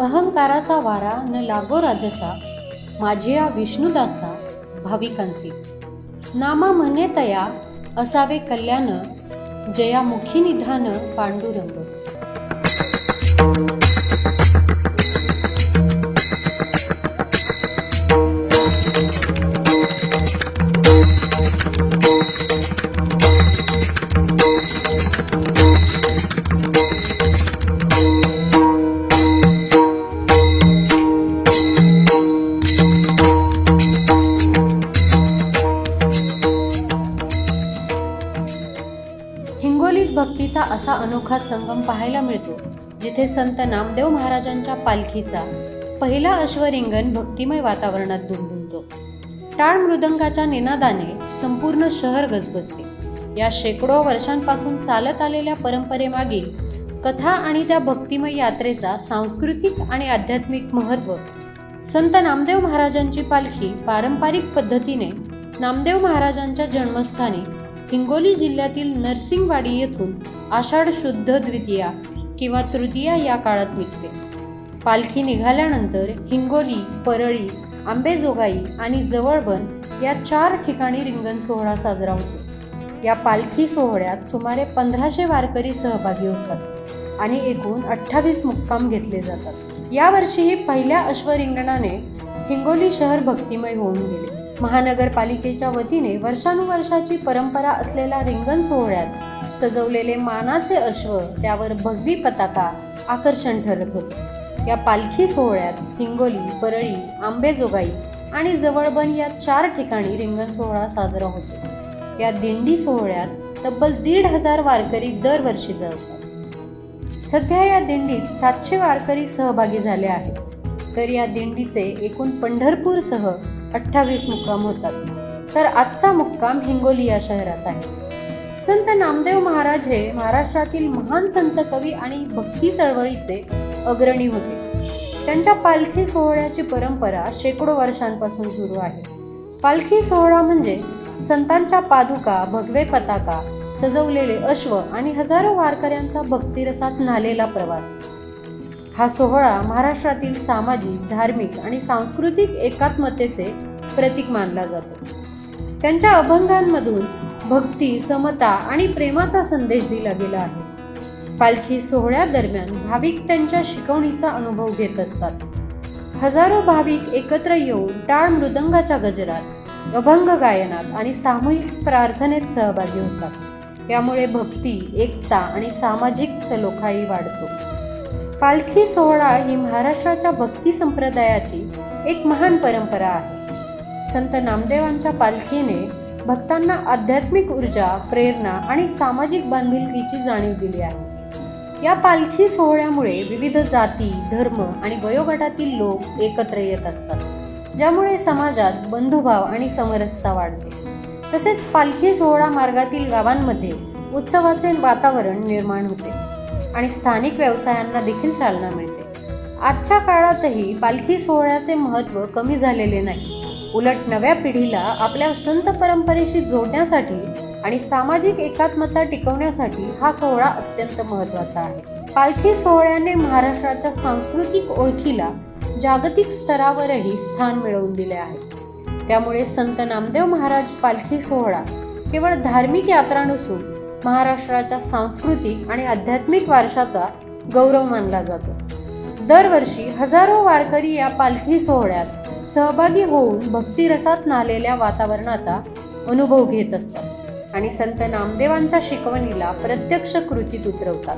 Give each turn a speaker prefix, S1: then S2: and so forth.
S1: अहंकाराचा वारा न लागो राजसा माझिया विष्णुदासा भाविकांचे नामा म्हणे तया असावे कल्याण जया मुखी निधान पांडुरंग. भक्तीचा असा अनोखा संगम पाहायला मिळतो जिथे संत नामदेव महाराजांच्या पालखीचा पहिला अश्वरिंगण भक्तिमय वातावरणात दुमदुमतो टाळ मृदंगाच्या निनादाने संपूर्ण शहर गजबजते. या शेकडो वर्षांपासून चालत आलेल्या परंपरेमागील कथा आणि त्या भक्तिमय यात्रेचा सांस्कृतिक आणि आध्यात्मिक महत्त्व संत नामदेव महाराजांची पालखी पारंपरिक पद्धतीने नामदेव महाराजांच्या जन्मस्थानी हिंगोली जिल्ह्यातील नरसिंगवाडी येथून आषाढ शुद्ध द्वितीया किंवा तृतीया या काळात निघते. पालखी निघाल्यानंतर हिंगोली परळी आंबेजोगाई आणि जवळबन या चार ठिकाणी रिंगण सोहळा साजरा होतो. या पालखी सोहळ्यात सुमारे पंधराशे वारकरी सहभागी होतात आणि एकूण अठ्ठावीस मुक्काम घेतले जातात. यावर्षीही पहिल्या अश्वरिंगणाने हिंगोली शहर भक्तिमय होऊन गेले. महानगरपालिकेच्या वतीने वर्षानुवर्षाची परंपरा असलेल्या रिंगण सोहळ्यात सजवलेले मानाचे अश्व त्यावर भगवी पताका आकर्षण ठरत होते. या पालखी सोहळ्यात हिंगोली परळी आंबेजोगाई आणि जवळबन या चार ठिकाणी रिंगण सोहळा साजरा होतो. या दिंडी सोहळ्यात तब्बल दीड हजार वारकरी दरवर्षी जातात सध्या या दिंडीत सातशे वारकरी सहभागी झाले आहेत. तर या दिंडीचे एकूण पंढरपूरसह अठ्ठावीस मुक्काम होतात. तर आजचा मुक्काम हिंगोली या शहरात आहे. संत नामदेव महाराज हे महाराष्ट्रातील महान संत कवी आणि भक्ती चळवळीचे अग्रणी होते. त्यांच्या पालखी सोहळ्याची परंपरा शेकडो वर्षांपासून सुरू आहे. पालखी सोहळा म्हणजे संतांच्या पादुका भगवे पताका सजवलेले अश्व आणि हजारो वारकऱ्यांचा भक्तिरसात नालेला प्रवास. हा सोहळा महाराष्ट्रातील सामाजिक धार्मिक आणि सांस्कृतिक एकात्मतेचे प्रतीक मानला जातो. त्यांच्या अभंगांमधून भक्ती समता आणि प्रेमाचा संदेश दिला गेला आहे. पालखी सोहळ्यादरम्यान भाविक त्यांच्या शिकवणीचा अनुभव घेत असतात. हजारो भाविक एकत्र येऊन टाळ मृदंगाच्या गजरात अभंग गायनात आणि सामूहिक प्रार्थनेत सहभागी होतात. यामुळे भक्ती एकता आणि सामाजिक सलोखाही वाढतो. पालखी सोहळा ही महाराष्ट्राच्या भक्ती संप्रदायाची एक महान परंपरा आहे. संत नामदेवांच्या पालखीने भक्तांना आध्यात्मिक ऊर्जा प्रेरणा आणि सामाजिक बांधिलकीची जाणीव दिली आहे. या पालखी सोहळ्यामुळे विविध जाती धर्म आणि वयोगटातील लोक एकत्र येत असतात ज्यामुळे समाजात बंधुभाव आणि समरसता वाढते. तसेच पालखी सोहळा मार्गातील गावांमध्ये उत्सवाचे वातावरण निर्माण होते. आणि स्थानिक व्यवसायांना देखील चालना मिळते. आजच्या काळातही पालखी सोहळ्याचे महत्त्व कमी झालेले नाही. उलट नव्या पिढीला आपल्या संत परंपरेशी जोडण्यासाठी आणि सामाजिक एकात्मता टिकवण्यासाठी हा सोहळा अत्यंत महत्त्वाचा आहे. पालखी सोहळ्याने महाराष्ट्राच्या सांस्कृतिक ओळखीला जागतिक स्तरावरही स्थान मिळवून दिले आहे. त्यामुळे संत नामदेव महाराज पालखी सोहळा केवळ धार्मिक यात्रा नसून महाराष्ट्राच्या सांस्कृतिक आणि आध्यात्मिक वारशाचा गौरव मानला जातो. दरवर्षी हजारो वारकरी या पालखी सोहळ्यात सहभागी होऊन भक्तिरसात नालेल्या वातावरणाचा अनुभव घेत असतात आणि संत नामदेवांच्या शिकवणीला प्रत्यक्ष कृतीत उतरवतात.